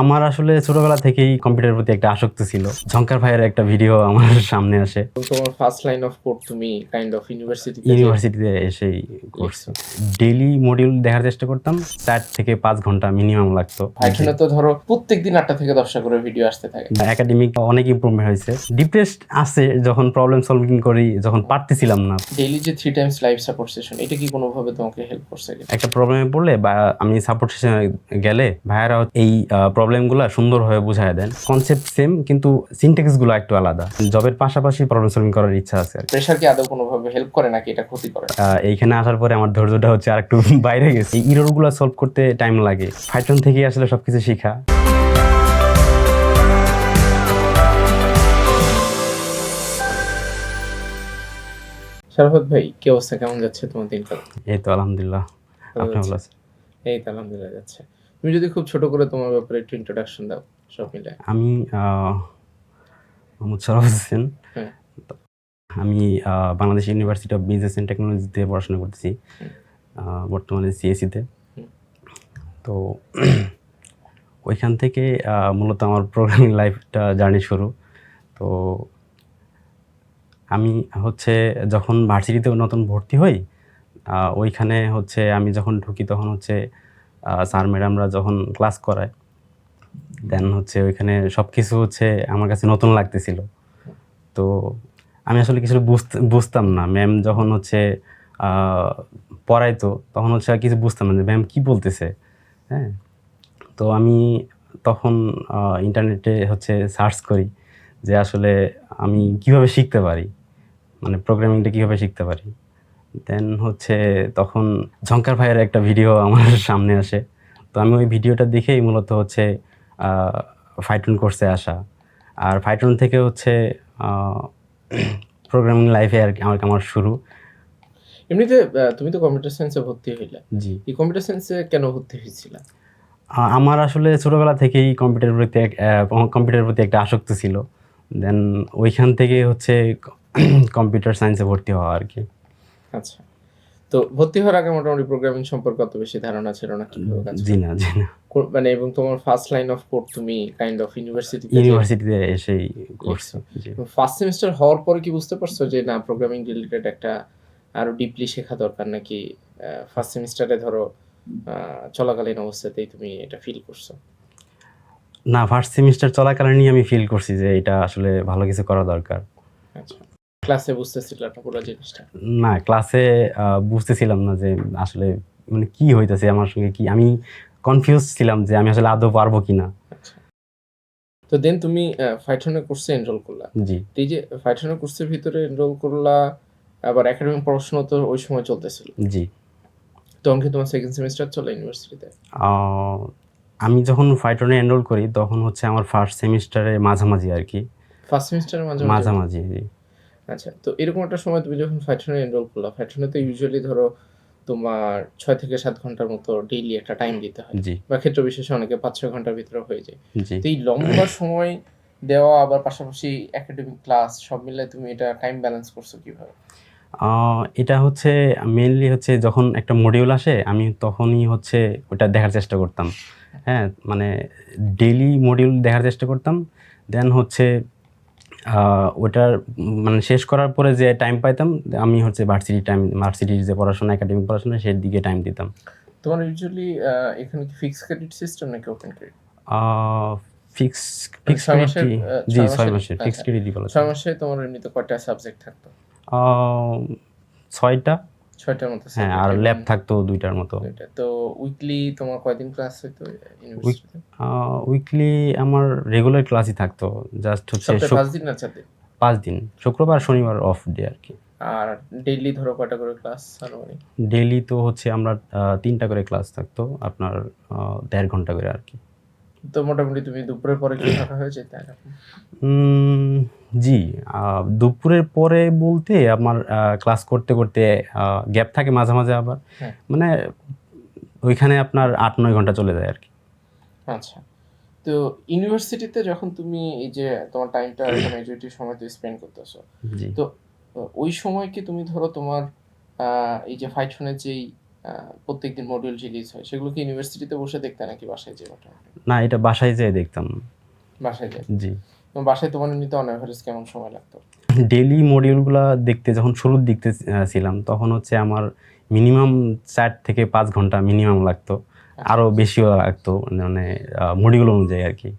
আমার আসলে ছোটবেলা থেকেই কম্পিউটারের প্রতি একটা আসক্ত ছিল। ঝঙ্কার ভাইয়ের একটা ভিডিও আমার সামনে আসে। তোমার ফার্স্ট লাইন অফ কোড তুমি কাইন্ড অফ ইউনিভার্সিটি ইউনিভার্সিটিতে এসেই করছি। ডেইলি মডিউল দেখার চেষ্টা করতাম চার থেকে পাঁচ ঘণ্টা মিনিমাম লাগতো। এখানে তো ধরো প্রত্যেক দিন আটটা থেকে দশটা করে ভিডিও আসতে থাকে। একাডেমিক অনেক ইমপ্রুভমেন্ট হয়েছে। ডিপ্রেসড আছে যখন প্রবলেম সলভিং করি যখন পারতেছিলাম না। ডেইলি যে three times live support session এটা কি কোনোভাবে তোমাকে হেল্প করছে একটা প্রবলেমে পড়লে বা আমি সাপোর্ট সেশনে গেলে ভাইয়ারা এই প্রবলেমগুলো সুন্দরভাবে বুঝায় দেন। কনসেপ্ট সেম কিন্তু সিনটেক্সগুলো একটু আলাদা। জবের পাশাপাশি প্রবলেম সলভিং করার ইচ্ছা আছে আর। প্রেশার কি আদৌ কোনোভাবে হেল্প করে নাকি এটা ক্ষতি করে? এইখানে আসার পরে আমার ধৈর্যটা হচ্ছে আর একটু বাইরে গেছে। এই ইরোরগুলো সলভ করতে টাইম লাগে। ফাইটন থেকে আসলে সবকিছু শেখা। শারাফত ভাই কি অবস্থা? কেমন যাচ্ছে তোমার দিনকাল? এই তো আলহামদুলিল্লাহ। আপনি ভালো আছেন? এই তো আলহামদুলিল্লাহ যাচ্ছে। তুমি যদি খুব ছোট করে তোমার ব্যাপারে একটু ইন্ট্রোডাকশন দাও সব মিলে আমি মোহাম্মদ সরফ হোসেন। হ্যাঁ। আমি Bangladesh university of business and টেকনোলজিতে পড়াশোনা করতেছি বর্তমানে সিএসিতে তো। ওইখান থেকে মূলত আমার প্রোগ্রামিং লাইফটা জার্নি শুরু। তো আমি হচ্ছে যখন ভার্সিটিতে নতুন ভর্তি হই ওইখানে হচ্ছে আমি যখন ঢুকি তখন হচ্ছে স্যার, ম্যাডামরা যখন ক্লাস করায় দেন হচ্ছে ওইখানে সব কিছু হচ্ছে আমার কাছে নতুন লাগতেছিল। তো আমি আসলে কিছু বুঝতে বুঝতাম না। ম্যাম যখন হচ্ছে পড়াইতো, তখন হচ্ছে আর কিছু বুঝতাম না যে ম্যাম কী বলতেছে হ্যাঁ? তো আমি তখন ইন্টারনেটে হচ্ছে সার্চ করি যে আসলে আমি কীভাবে শিখতে পারি মানে প্রোগ্রামিংটা কীভাবে শিখতে পারি। দেন হচ্ছে তখন ঝঙ্কার ভাইয়ের একটা ভিডিও আমার সামনে আসে। তো আমি ওই ভিডিওটা দেখেই মূলত হচ্ছে ফাইটন কোর্সে আসা। আর ফাইটন থেকে হচ্ছে প্রোগ্রামিং লাইফে আর কি আমার আমার শুরু। এমনিতে তুমি তো কম্পিউটার সায়েন্সে ভর্তি হইলে। জি। এই কম্পিউটার সায়েন্সে কেন ভর্তি হয়েছিল আমার আসলে ছোটবেলা থেকেই কম্পিউটারের প্রতি কম্পিউটারের প্রতি একটা আসক্ত ছিল। দেন ওইখান থেকে হচ্ছে কম্পিউটার সায়েন্সে ভর্তি হওয়া আর কি। আচ্ছা। তো ভর্তি হওয়ার আগে মোটামুটি প্রোগ্রামিং সম্পর্কে অত বেশি ধারণা ছিল না কীভাবে কাজ? জি না জি না। মানে এবং তোমার ফার্স্ট লাইন অফ কোড তুমি কাইন্ড অফ ইউনিভার্সিটি ইউনিভার্সিটিতে এসেই করছি জি। ফার্স্ট সেমিস্টার হওয়ার পরে কি বুঝতে পারছ যে না প্রোগ্রামিং রিলেটেড একটা আরও ডিপলি শেখা দরকার নাকি ফার্স্ট সেমিস্টারে ধরো চলাকালীন অবস্থাতেই তুমি এটা ফিল করছ? না ফার্স্ট সেমিস্টার চলাকালীনই আমি ফিল করছি যে এটা আসলে ভালো কিছু করা দরকার। আচ্ছা। ক্লাসে বুঝতেছিল না পুরো জিনিসটা? না ক্লাসে বুঝতেছিলাম না যে আসলে মানে কি হইতেছে আমার সঙ্গে কি আমি কনফিউজ ছিলাম যে আমি আসলে আদৌ পারব কি না আচ্ছা। তো দেন তুমি ফাইথনের কোর্সে এনরোল করলা। জি। তো এই যে ফাইথনের কোর্সের ভিতরে এনরোল করলা আবার একাডেমিক পড়াশোনা তো ওই সময় চলতেছিল। জি। তখন কি তোমার সেকেন্ড সেমিস্টার চলে ইউনিভার্সিটিতে আমি যখন ফাইটনে এনরোল করি তখন হচ্ছে আমার ফার্স্ট সেমিস্টারের মাঝামাঝি আর কি। ফার্স্ট মাঝে মাঝামাঝি জি। আচ্ছা তো এরকম একটা সময় তুমি যখন ফাইটনে এনরোল করলা ফাইটনে তো ইউজুয়ালি ধরো তোমার ছয় থেকে সাত ঘণ্টার মতো ডেইলি একটা টাইম দিতে হয় জি। বা ক্ষেত্র বিশেষে অনেকে পাঁচ ছয় ঘণ্টার ভিতরে হয়ে যায়। তো এই লম্বা সময় দেওয়া আবার পাশাপাশি একাডেমিক ক্লাস সব মিলে তুমি এটা টাইম ব্যালেন্স করছ কীভাবে? এটা হচ্ছে মেনলি হচ্ছে যখন একটা মডিউল আসে আমি তখনই হচ্ছে ওটা দেখার চেষ্টা করতাম। হ্যাঁ মানে ডেইলি মডিউল দেখার চেষ্টা করতাম। দেন হচ্ছে ওটার মানে শেষ করার পরে যে টাইম পাইতাম আমি হচ্ছে ভার্সিটি টাইম ভার্সিটির যে পড়াশোনা একাডেমিক পড়াশোনা সেই দিকে টাইম দিতাম। তোমার ইউজুয়ালি এখানে কি ফিক্স ক্রেডিট সিস্টেম নাকি open credit fix fix credit জি ছয় মাসে মাসের? ফিক্স ক্রেডিট বলা ছয় মাসে তোমার এমনিতে কয়টা সাবজেক্ট থাকতো? ছয়টা। ছয়টার মতো হ্যাঁ আর ল্যাব থাকতো দুইটার মতো। তো উইকলি তোমার কয়দিন ক্লাস ইউনিভার্সিটিতে উইকলি আমার রেগুলার ক্লাসই থাকতো। জাস্ট হচ্ছে পাঁচ দিন না চার দিন পাঁচ দিন। শুক্রবার শনিবার অফ ডে আর কি। আর ডেইলি ধরো কয়টা করে ক্লাস ডেইলি তো হচ্ছে আমরা তিনটা করে ক্লাস থাকতো। আপনার দেড় ঘণ্টা করে আর কি। তো মোটামুটি তুমি দুপুরের পরে কি থাকা হয়েছে উম, জি দুপুরের পরে বলতে আমার ক্লাস করতে করতে গ্যাপ থাকে মাঝে মাঝে আবার। হ্যাঁ। মানে ওইখানে আপনার আট নয় ঘণ্টা চলে যায় আর কি। আচ্ছা। তো ইউনিভার্সিটিতে যখন তুমি এই যে তোমার টাইমটা মেজরিটি সময় তো স্পেন্ড করতেছো তো ওই সময় কি তুমি ধরো তোমার এই যে ফাইটনের যেই প্রত্যেকদিন মডিউল রিলিজ হয়। সেগুলো কি ইউনিভার্সিটিতে বসে দেখতে নাকি বাসায় যে মোটামুটি না এটা বাসায় যেয়ে দেখতাম। বাসায় যায়? জি। বাসায় তোমার নিতে অন অ্যাভারেজ কেমন সময় লাগতো? ডেলি মডিউলগুলো দেখতে যখন শুরুর দিকতে ছিলাম তখন হচ্ছে আমার মিনিমাম চার থেকে পাঁচ ঘণ্টা মিনিমাম লাগতো। আরও বেশিও লাগতো মানে মডিউল অনুযায়ী আর কি।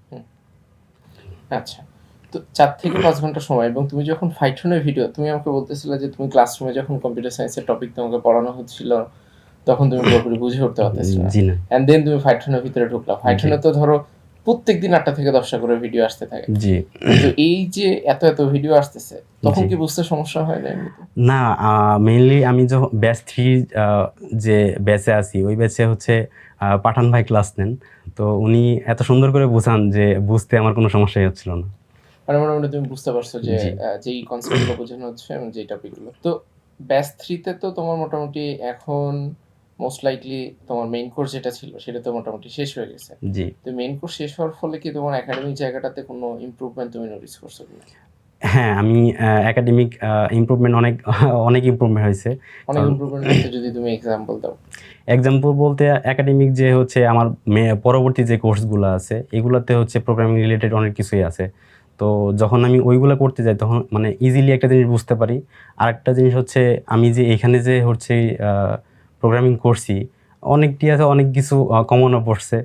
আচ্ছা। তো চার থেকে পাঁচ ঘণ্টা সময় এবং তুমি যখন ফাইটনের ভিডিও তুমি আমাকে বলতেছিলে যে তুমি ক্লাসরুমে যখন কম্পিউটার সায়েন্সের টপিক তোমাকে পড়ানো হচ্ছিল তখন তুমি পুরোপুরি বুঝে উঠতে পারতেছিলে না। এন্ড দেন তুমি ফাইটনের ভিতরে ঢুকলা। ফাইটনে তো ধরো প্রত্যেক দিন আটটা থেকে দশটা করে ভিডিও আসতে থাকে। জি। তো এই যে এত এত ভিডিও আসতেছে তখন কি বুঝতে সমস্যা হয় না না মেইনলি আমি যখন ব্যাচ থ্রি যে ব্যাচে আছি ওই ব্যাচে হচ্ছে পাঠান ভাই ক্লাস নেন। তো উনি এত সুন্দর করে বোঝান যে বুঝতে আমার কোনো সমস্যাই হচ্ছিল না। মানে মোটামুটি তুমি বুঝতে পারছ যে যেই কনসেপ্টগুলো বোঝানো হচ্ছে এবং যেই টপিকগুলো তো ব্যাচ থ্রিতে তো তোমার মোটামুটি এখন মোস্ট লাইকলি তোমার মেইন কোর্স যেটা ছিল সেটা তো মোটামুটি শেষ হয়ে গেছে। জি। তো মেইন কোর্স শেষ হওয়ার ফলে কি তোমার একাডেমিক জায়গাটাতে কোনো ইমপ্রুভমেন্ট তুমি নোটিস করছ কিনা? হ্যাঁ আমি একাডেমিক ইমপ্রুভমেন্ট অনেক অনেক ইমপ্রুভমেন্ট হয়েছে। অনেক ইমপ্রুভমেন্ট হচ্ছে যদি তুমি এক্সাম্পল দাও। এক্সাম্পল বলতে একাডেমিক যে হচ্ছে আমার পরবর্তী যে কোর্সগুলো আছে এগুলোতে হচ্ছে প্রোগ্রামিং রিলেটেড অনেক কিছুই আছে। তো যখন আমি ওইগুলো করতে যাই তখন মানে ইজিলি একটা জিনিস বুঝতে পারি। আর একটা জিনিস হচ্ছে আমি যে এখানে যে হচ্ছে প্রোগ্রামিং করছি। অনেকটি আছে অনেক কিছু কমনও পড়ছে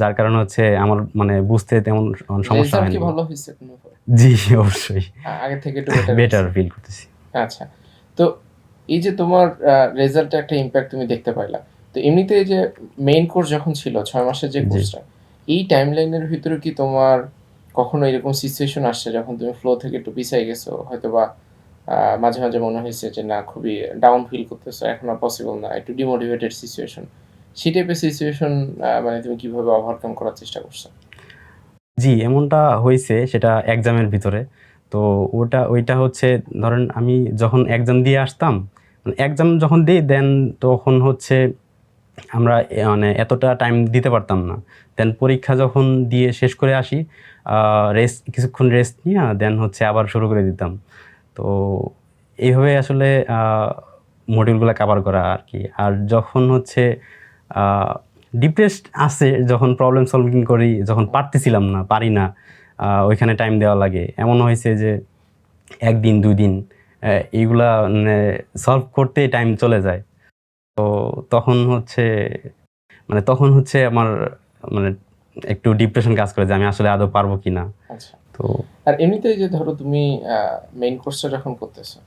যার কারণে হচ্ছে আমার মানে বুঝতে তেমন সমস্যা হয়নি। ভালো হয়েছে জি অবশ্যই। আগে থেকে একটু বেটার ফিল করতেছি। আচ্ছা তো এই যে তোমার রেজাল্টে একটা ইম্প্যাক্ট তুমি দেখতে পাইলা। তো এমনিতে এই যে মেইন কোর্স যখন ছিল ছয় মাসের যে। কোর্সটা এই টাইম লাইনের ভিতরে কি তোমার কখনো এরকম সিচুয়েশন আসছে যখন তুমি ফ্লো থেকে একটু পিছিয়ে গেছো? হয়তো বা আহ, মাঝে মাঝে মনে হয়েছে যে, না, খুবই ডাউন ফিল করতেছো, এখন আর পসিবল না। একটু ডিমোটিভেটেড সিচুয়েশন সেই টাইপের সিচুয়েশন মানে তুমি কীভাবে ওভারকাম করার চেষ্টা করছ? জি, এমনটা হয়েছে সেটা এক্সামের ভিতরে। তো ওটা, ওইটা হচ্ছে, ধরেন আমি যখন এক্সাম দিয়ে আসতাম এক্সাম যখন দিই দেন তখন হচ্ছে আমরা মানে এতটা টাইম দিতে পারতাম না। দেন পরীক্ষা যখন দিয়ে শেষ করে আসি রেস্ট কিছুক্ষণ রেস্ট নিয়ে দেন হচ্ছে আবার শুরু করে দিতাম। তো এইভাবে আসলে মডিউলগুলো কাভার করা আর কি আর যখন হচ্ছে ডিপ্রেসড আছে, যখন প্রবলেম সলভিং করি, যখন পারতেছিলাম না, পারি না ওইখানে টাইম দেওয়া লাগে। এমন হয়েছে যে, একদিন দুই দিন এইগুলা মানে সলভ করতে টাইম চলে যায়। তো তখন হচ্ছে মানে তখন হচ্ছে আমার মানে একটু ডিপ্রেশন কাজ করে যে, আমি আসলে আদৌ পারব কি না আচ্ছা। তো আর এমনিতেই যে ধরো তুমি মেইন কোর্সটা যখন করতেছো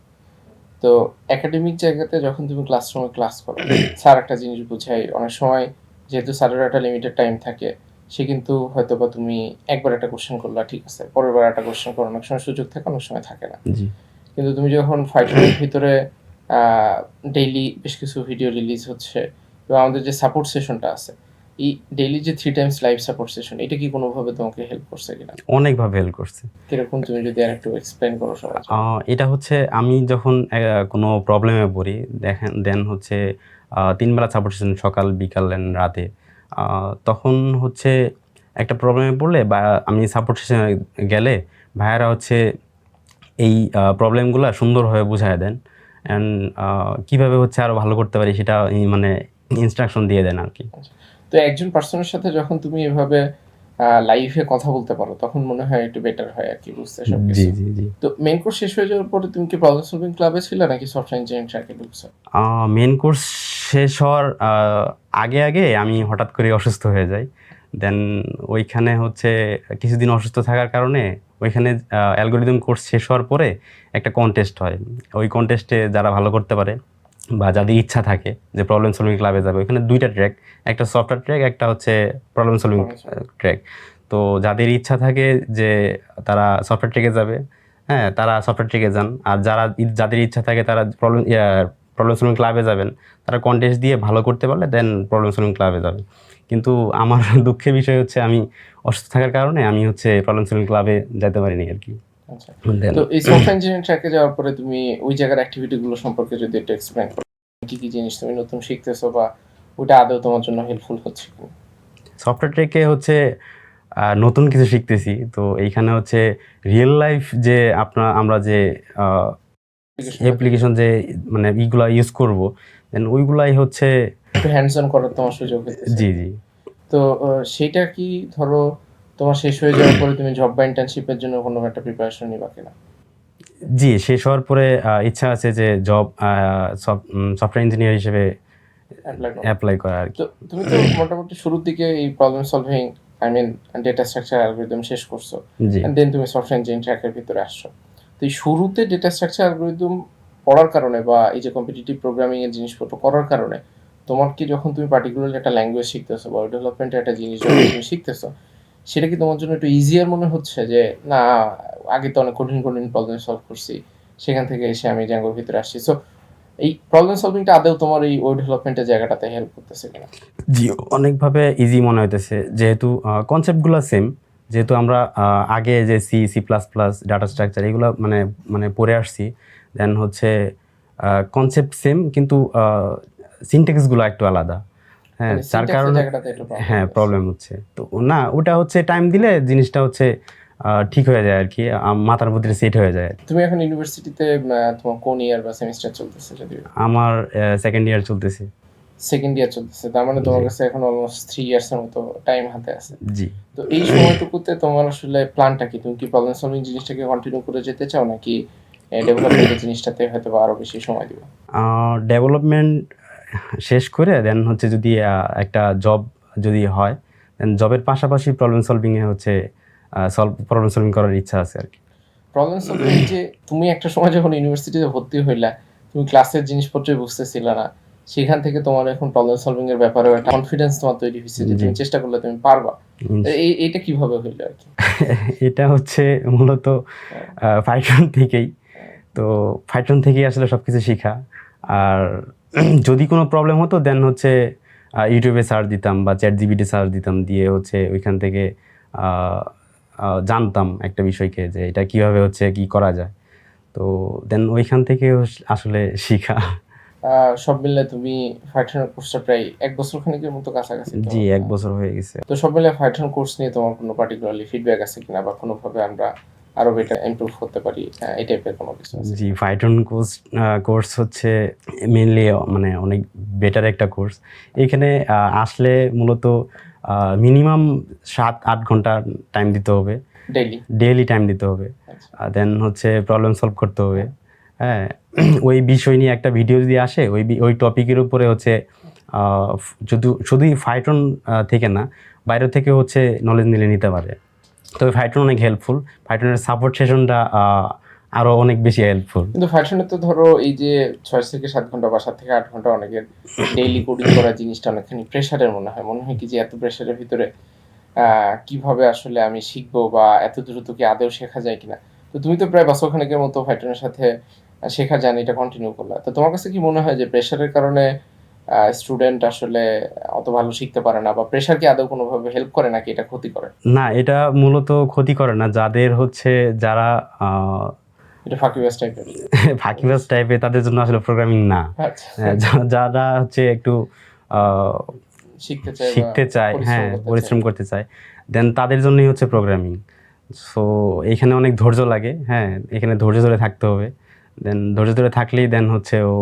তো একাডেমিক জায়গাতে যখন তুমি ক্লাসরুমে ক্লাস করো স্যার একটা জিনিস বুঝাই অনেক সময় যেহেতু স্যারের একটা লিমিটেড টাইম থাকে সে কিন্তু হয়তো বা তুমি একবার একটা কোশ্চেন করলা ঠিক আছে পরের বার একটা কোশ্চেন করো অনেক সময় সুযোগ থাকে অনেক সময় থাকে না। কিন্তু তুমি যখন ফাইটারের ভিতরে ডেইলি বেশ কিছু ভিডিও রিলিজ হচ্ছে এবং আমাদের যে সাপোর্ট সেশনটা আছে এই ডেইলি যে three times live support session এটা কি কোনোভাবে তোমাকে হেল্প করছে কিনা? অনেকভাবে হেল্প করছে। কীরকম তুমি যদি আর একটু এক্সপ্লেন করো সবাই এটা হচ্ছে আমি যখন কোনো প্রবলেমে পড়ি দেখেন দেন হচ্ছে তিনবেলা তিন সাপোর্ট সেশন সকাল বিকাল রাতে। তখন হচ্ছে একটা প্রবলেমে পড়লে বা আমি সাপোর্ট সেশনে গেলে ভাইয়ারা হচ্ছে এই প্রবলেমগুলো সুন্দরভাবে বুঝায় দেন। অ্যান্ড কীভাবে হচ্ছে আরও ভালো করতে পারি সেটা মানে ইনস্ট্রাকশন দিয়ে দেন আর কি। তো একজন পার্সনের সাথে যখন তুমি এভাবে লাইভে কথা বলতে পারো তখন মনে হয় একটু বেটার হয় আর কি বুঝতে জি সবকিছু। জি জি। তো মেন কোর্স শেষ হয়ে যাওয়ার পরে তুমি কি প্রবলেম সলভিং ক্লাবে ছিলে নাকি সফটওয়্যার ইঞ্জিনিয়ারিং ট্র্যাকে ঢুকছো? মেন কোর্স শেষ হওয়ার আগে আগে আমি হঠাৎ করে অসুস্থ হয়ে যাই। দেন ওইখানে হচ্ছে কিছুদিন অসুস্থ থাকার কারণে ওইখানে অ্যালগোরিদম কোর্স শেষ হওয়ার পরে একটা কন্টেস্ট হয়। ওই কন্টেস্টে যারা ভালো করতে পারে বা যাদের ইচ্ছা থাকে যে প্রবলেম সলভিং ক্লাবে যাবে ওইখানে দুইটা ট্র্যাক একটা সফটওয়্যার ট্র্যাক একটা হচ্ছে প্রবলেম সলভিং ট্র্যাক তো যাদের ইচ্ছা থাকে যে তারা সফটওয়্যার ট্রেকে যাবে হ্যাঁ তারা সফটওয়্যার ট্রেকে যান। আর যারা যাদের ইচ্ছা থাকে তারা প্রবলেম প্রবলেম সলভিং ক্লাবে যাবেন। তারা কন্টেস্ট দিয়ে ভালো করতে পারলে দেন প্রবলেম সলভিং ক্লাবে যাবে কিন্তু আমার দুঃখের বিষয় হচ্ছে আমি অসুস্থ থাকার কারণে আমি হচ্ছে প্রবলেম সলভিং ক্লাবে যেতে পারিনি আর কি। তো এই সফটওয়্যার ইঞ্জিনিয়ারিং ট্র্যাকে যাওয়ার পরে তুমি ওই জায়গার অ্যাক্টিভিটি গুলো সম্পর্কে যদি একটু এক্সপ্লেন করো কি কি জিনিস তুমি নতুন শিখতেছো বা ওটা আদৌ তোমার জন্য হেল্পফুল হচ্ছে সফটওয়্যার ট্রেকে হচ্ছে নতুন কিছু শিখতেছি। তো এইখানে হচ্ছে রিয়েল লাইফ যে আপনার আমরা যে অ্যাপ্লিকেশন যে মানে ইগুলা ইউজ করব দেন ওইগুলাই হচ্ছে হ্যান্ডস অন করার তোমার সুযোগ জি জি। তো সেটা কি ধরো তোমার শেষ হয়ে যাওয়ার পরে তুমি জব বা ইন্টার্নশিপের জন্য কোনো একটা প্রিপারেশন নিবা কিনা? জি শেষ হওয়ার পরে ইচ্ছা আছে যে জব সফটওয়্যার ইঞ্জিনিয়ার হিসেবে অ্যাপ্লাই করা। আর কি। তুমি তো মোটামুটি শুরুর দিকে এই problem solving I mean data structure algorithm শেষ করছ। এন্ড দেন তুমি সফটওয়্যার ইঞ্জিনিয়ারিং ট্র্যাকের ভিতরে আসছো। তো এই শুরুতে ডেটা স্ট্রাকচার অ্যালগোরিদম পড়ার কারণে বা এই যে কম্পিটিটিভ প্রোগ্রামিং এর জিনিসপত্র করার কারণে তোমার কি যখন তুমি পার্টিকুলারলি একটা ল্যাঙ্গুয়েজ শিখতেছো বা ডেভেলপমেন্টের একটা জিনিস যখন তুমি শিখতেছো সেটা কি তোমার জন্য একটু ইজিয়ার মনে হচ্ছে যে, না, আগে তো অনেক কঠিন কঠিন প্রবলেম সলভ করছি, সেখান থেকে এসে আমি জ্যাঙ্গোর ভিতরে আসছি। সো এই প্রবলেম সলভিংটা আদৌ তোমার এই ওয়েব ডেভেলপমেন্টের জায়গাটাতে হেল্প করতেছে কিনা? জি, অনেকভাবে ইজি মনে হইতেছে। যেহেতু কনসেপ্টগুলো সেম যেহেতু আমরা আগে যে C C plus plus data structure এগুলো মানে মানে পড়ে আসছি দেন হচ্ছে কনসেপ্ট সেম কিন্তু সিনটেক্সগুলো একটু আলাদা। হ্যাঁ মানে syntax এর কারণে হ্যাঁ প্রবলেম হচ্ছে। তো না ওটা হচ্ছে টাইম দিলে জিনিসটা হচ্ছে ঠিক হয়ে যায় আর কি মাথার মধ্যে সেট হয়ে যায় তুমি এখন ইউনিভার্সিটিতে তোমার কোন ইয়ার বা সেমিস্টার চলতেছে যদি আমার সেকেন্ড ইয়ার চলতেছে। সেকেন্ড ইয়ার চলতেছে তার মানে তোমার কাছে এখন অলমোস্ট থ্রি ইয়ার্স এর মতো টাইম হাতে আছে। জি। তো এই সময়টুকুতে তোমার আসলে প্ল্যানটা কি? তুমি কি প্রবলেম সলভিং জিনিসটাকে কন্টিনিউ করে যেতে চাও নাকি ডেভেলপমেন্টের জিনিসটাতে হয়তো আরও বেশি সময় দিবে? ডেভেলপমেন্ট শেষ করে দেন হচ্ছে যদি একটা জব যদি হয় দেন জবের পাশাপাশি প্রবলেম সলভিংয়ে হচ্ছে সলভ প্রবলেম সলভিং করার ইচ্ছা আছে আর কি। প্রবলেম সলভিং যে তুমি একটা সময় যখন ইউনিভার্সিটিতে ভর্তি হইলা তুমি ক্লাসের জিনিসপত্রই বুঝতেছিল না সেখান থেকে তোমার এখন প্রবলেম সলভিং এর ব্যাপারে একটা কনফিডেন্স তোমার তৈরি হয়েছে যে তুমি চেষ্টা করলে তুমি পারবা। এই এইটা কীভাবে হইল আর কি? এটা হচ্ছে মূলত ফাইটন থেকেই। তো ফাইটন থেকেই আসলে সব কিছু শেখা। আর যদি কোনো প্রবলেম হতো দেন হচ্ছে ইউটিউবে সার্চ দিতাম বা চ্যাট জিবিটি সার্চ দিতাম দিয়ে হচ্ছে ওইখান থেকে জানতাম একটা বিষয়কে যে এটা কীভাবে হচ্ছে কি করা যায়। তো দেন ওইখান থেকে আসলে শিখা। সব মিলে তুমি ফাইটার কোর্সটা প্রায় এক বছর খানিকের মতো কাছাকাছি জি এক বছর হয়ে গেছে। তো সব মিলে ফাইটার কোর্স নিয়ে তোমার কোনো পার্টিকুলারলি ফিডব্যাক আছে কিনা বা কোনোভাবে আমরা আরও বেটার ইমপ্রুভ করতে পারি এই টাইপের কোনো কিছু জি ফাইটন কোর্স কোর্স হচ্ছে মেনলি মানে অনেক বেটার একটা কোর্স এখানে আসলে মূলত মিনিমাম সাত আট ঘণ্টা টাইম দিতে হবে। ডেইলি ডেইলি টাইম দিতে হবে। আচ্ছা। দেন হচ্ছে প্রবলেম সলভ করতে হবে। হ্যাঁ ওই বিষয় নিয়ে একটা ভিডিও যদি আসে ওই ওই টপিকের উপরে হচ্ছে শুধু শুধুই ফাইটন থেকে না বাইরে থেকে হচ্ছে নলেজ নিলে নিতে পারে। তবে ফাইটন অনেক হেল্পফুল ফাইটনের সাপোর্ট সেশনটা আরও অনেক বেশি হেল্পফুল কিন্তু ফাইটারে তো ধরো এই যে ছয় থেকে সাত ঘণ্টা বা সাত থেকে আট ঘণ্টা অনেকের ডেইলি কোডিং করা জিনিসটা অনেকখানি প্রেশারের মনে হয়। মনে হয় কি যে এত প্রেশারের ভিতরে কীভাবে আসলে আমি শিখব বা এত দ্রুত কি আদেও শেখা যায় কিনা? তো তুমি তো প্রায় বছর খানেকের মতো ফাইটারের সাথে শেখা জানি এটা কন্টিনিউ করলা। তো তোমার কাছে কি মনে হয় যে প্রেশারের কারণে স্টুডেন্ট আসলে অত ভালো শিখতে পারে না বা প্রেশার কি আদৌ কোনোভাবে হেল্প করে নাকি এটা ক্ষতি করে? না এটা মূলত ক্ষতি করে না। যাদের হচ্ছে যারা ফাঁকিবাজ টাইপের ফাঁকিবাজ টাইপের তাদের জন্য আসলে প্রোগ্রামিং না। আচ্ছা। হ্যাঁ, যারা হচ্ছে একটু শিখতে চায় হ্যাঁ পরিশ্রম করতে চায় দেন তাদের জন্যই হচ্ছে প্রোগ্রামিং সো এখানে অনেক ধৈর্য লাগে হ্যাঁ এখানে ধৈর্য ধরে থাকতে হবে। দেন ধৈর্য ধরে থাকলেই দেন হচ্ছে ও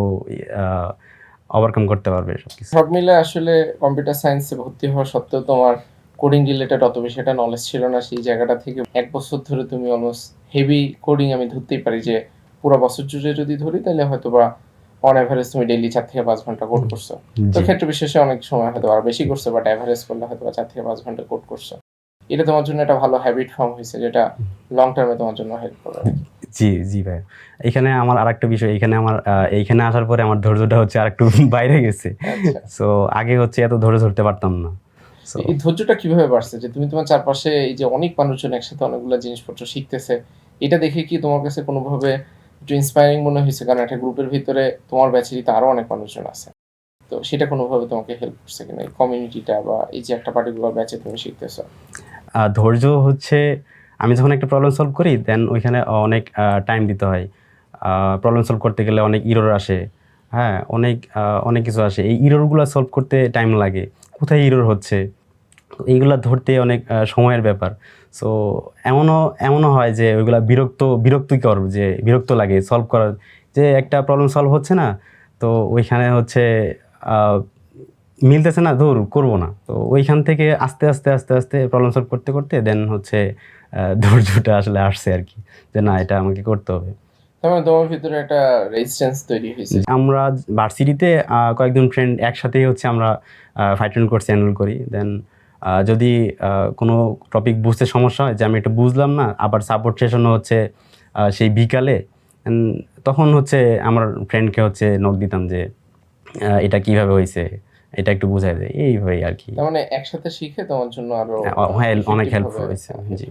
ওভারকাম করতে পারবে সব সব মিলে আসলে কম্পিউটার সায়েন্সে ভর্তি হওয়া সত্ত্বেও তোমার কোডিং রিলেটেড অত বেশি একটা নলেজ ছিল না। সেই জায়গাটা থেকে এক বছর ধরে তুমি অলমোস্ট হেভি কোডিং আমি ধরতেই পারি যে পুরো বছর জুড়ে যদি ধরি তাহলে হয়তো বা অন অ্যাভারেজ তুমি ডেইলি চার থেকে পাঁচ ঘণ্টা কোড করছ। তো ক্ষেত্র বিশেষে অনেক সময় হয়তো আর বেশি করছ বাট অ্যাভারেজ করলে হয়তো বা চার থেকে পাঁচ ঘণ্টা কোড করছ। এটা তোমার জন্য একটা ভালো হ্যাবিট ফর্ম হয়েছে যেটা লং টার্মে তোমার জন্য হেল্প করবে। জি জি ভাই। এখানে আমার আর একটা বিষয় এখানে আমার এইখানে আসার পরে আমার ধৈর্যটা হচ্ছে আরেকটু বাইরে গেছে। আচ্ছা। সো আগে হচ্ছে এত ধৈর্য ধরতে পারতাম না। এই ধৈর্যটা কীভাবে বাড়ছে? যে তুমি তোমার চারপাশে এই যে অনেক মানুষজন একসাথে অনেকগুলো জিনিসপত্র শিখতেছে এটা দেখে কি তোমার কাছে কোনোভাবে একটু ইন্সপায়ারিং মনে হয়েছে? কারণ একটা গ্রুপের ভিতরে তোমার ব্যাচেরই তো আরও অনেক মানুষজন আছে। তো সেটা কোনোভাবে তোমাকে হেল্প করছে কিনা? এই কমিউনিটিটা বা এই যে একটা পার্টিকুলার ব্যাচে তুমি শিখতেছো? ধৈর্য হচ্ছে আমি যখন একটা প্রবলেম সলভ করি দেন ওইখানে অনেক টাইম দিতে হয়। প্রবলেম সলভ করতে গেলে অনেক ইরোর আসে। হ্যাঁ অনেক অনেক কিছু আসে। এই ইরোরগুলো সলভ করতে টাইম লাগে। কোথায় ইরোর হচ্ছে? এইগুলা ধরতে অনেক সময়ের ব্যাপার। সো এমনও এমনও হয় যে ওইগুলা বিরক্ত, বিরক্তিকর যে বিরক্ত লাগে সলভ করার। যে একটা প্রবলেম সলভ হচ্ছে না, তো ওইখানে হচ্ছে মিলতেছে না দৌড় করব না। তো ওইখান থেকে আস্তে আস্তে আস্তে আস্তে প্রবলেম সলভ করতে করতে দেন হচ্ছে ধৈর্যটা আসলে আসছে আর কি। যে না এটা আমাকে করতে হবে। মানে তোমার ভিতরে একটা রেজিস্ট্যান্স তৈরি হয়েছে। আমরা ভার্সিটিতে কয়েকজন ফ্রেন্ড একসাথেই হচ্ছে আমরা ফাইটার কোর্স হ্যান্ডেল করি। দেন যদি কোনো টপিক বুঝতে সমস্যা হয় যে আমি এটা বুঝলাম না আবার সাপোর্ট সেশনও হচ্ছে সেই বিকালে তখন হচ্ছে আমার ফ্রেন্ডকে হচ্ছে নক দিতাম যে এটা কীভাবে হয়েছে? এটা একটু বুঝাই দেয় এইভাবেই আর কি। মানে একসাথে শিখে তোমার জন্য আরও হ্যাঁ, হ্যাঁ, অনেক হবে, হয়েছে, হ্যাঁ, জি।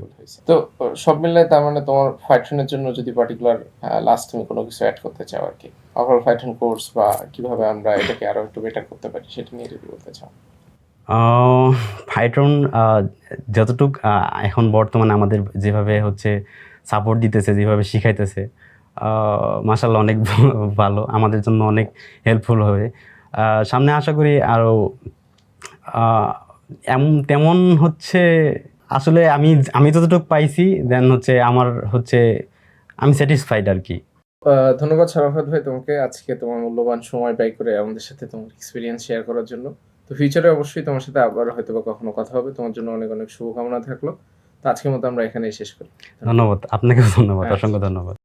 তো সব মিলে তার মানে তোমার ফাইটনের জন্য যদি পার্টিকুলার লাস্ট তুমি কোনো কিছু অ্যাড করতে চাও আর কি ওভারঅল ফাইটন কোর্স বা কীভাবে আমরা এটাকে আরও একটু বেটার করতে পারি সেটা নিয়ে যদি বলতে চাও। ফাইট্রন যতটুক এখন বর্তমানে আমাদের যেভাবে হচ্ছে সাপোর্ট দিতেছে যেভাবে শিখাইতেছে মাসাল্লাহ অনেক ভালো আমাদের জন্য অনেক হেল্পফুল হবে। সামনে আশা করি আরও এমন তেমন হচ্ছে আসলে আমি আমি যতটুকু পাইছি দেন হচ্ছে আমার হচ্ছে আমি স্যাটিসফাইড আর কি ধন্যবাদ সারাফাত ভাই তোমাকে আজকে তোমার মূল্যবান সময় ব্যয় করে আমাদের সাথে তোমার এক্সপিরিয়েন্স শেয়ার করার জন্য। তো ফিউচারে অবশ্যই তোমার সাথে আবার হয়তো বা কখনো কথা হবে। তোমার জন্য অনেক অনেক শুভকামনা থাকল। তো আজকের মতো আমরা এখানেই শেষ করি। ধন্যবাদ। আপনাকেও ধন্যবাদ। আচ্ছা। অসংখ্য ধন্যবাদ।